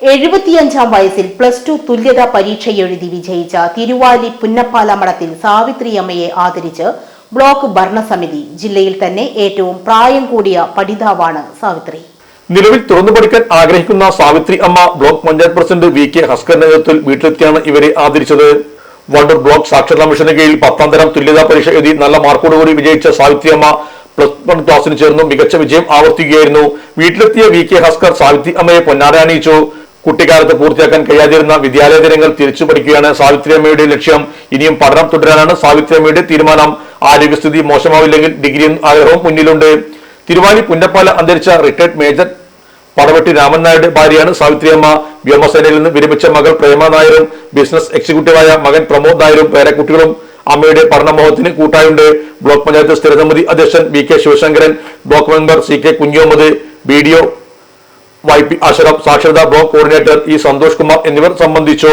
എഴുപത്തിയഞ്ചാം വയസ്സിൽ plus two തുല്യതാ പരീക്ഷ എഴുതി വിജയിച്ച തിരുവാലി പുന്നപ്പാല മഠത്തിൽ സാവിത്രിയമ്മയെ ആദരിച്ച് ബ്ലോക്ക് ഭരണസമിതി ജില്ലയിൽ തന്നെ ഏറ്റവും പ്രായം കൂടിയ പഠിതാവാണ് സാവിത്രി. നിലവിൽ തുറന്നു പഠിക്കാൻ ആഗ്രഹിക്കുന്ന സാവിത്രി അമ്മ block panchayat president V K Haskar നേതൃത്വത്തിൽ വീട്ടിലെത്തിയാണ് ഇവരെ ആദരിച്ചത്. വണ്ടൂർ ബ്ലോക്ക് സാക്ഷരതാ മിഷന് കീഴിൽ പത്താം തരം തുല്യതാ പരീക്ഷ എഴുതി നല്ല മാർക്കോടുകൂടി വിജയിച്ച സാവിത്രി അമ്മ പ്ലസ് വൺ ക്ലാസ്സിന് ചേർന്നു മികച്ച വിജയം ആവർത്തിക്കുകയായിരുന്നു. വീട്ടിലെത്തിയ വി കെ ഹസ്കർ സാവിത്രി അമ്മയെ പൊന്നാര അണിയിച്ചു. കുട്ടിക്കാലത്ത് പൂർത്തിയാക്കാൻ കഴിയാതിരുന്ന വിദ്യാലയ ദിനങ്ങൾ തിരിച്ചു പഠിക്കുകയാണ് സാവിത്രി അമ്മയുടെ ലക്ഷ്യം. ഇനിയും പഠനം തുടരാനാണ് സാവിത്രി അമ്മയുടെ തീരുമാനം. ആരോഗ്യസ്ഥിതി മോശമാവില്ലെങ്കിൽ ഡിഗ്രിയും ആഗ്രഹവും മുന്നിലുണ്ട്. തിരുവാലി പുന്നപ്പാല അന്തരിച്ച റിട്ടയർഡ് മേജർ പടവെട്ടി രാമൻ നായരുടെ ഭാര്യയാണ് സാവിത്രിയമ്മ. വ്യോമസേനയിൽ നിന്ന് വിരമിച്ച മകൾ പ്രേമ നായരും ബിസിനസ് എക്സിക്യൂട്ടീവായ മകൻ പ്രമോദ് നായരും പേരക്കുട്ടികളും അമ്മയുടെ പഠനമോഹത്തിന് കൂട്ടായുണ്ട്. ബ്ലോക്ക് പഞ്ചായത്ത് സ്ഥിരസമിതി അധ്യക്ഷൻ V K Sivasankaran block member C K Kunjomath B D O Y P Ashraf സാക്ഷരതാ block coordinator E Santhosh Kumar എന്നിവർ സംബന്ധിച്ചു.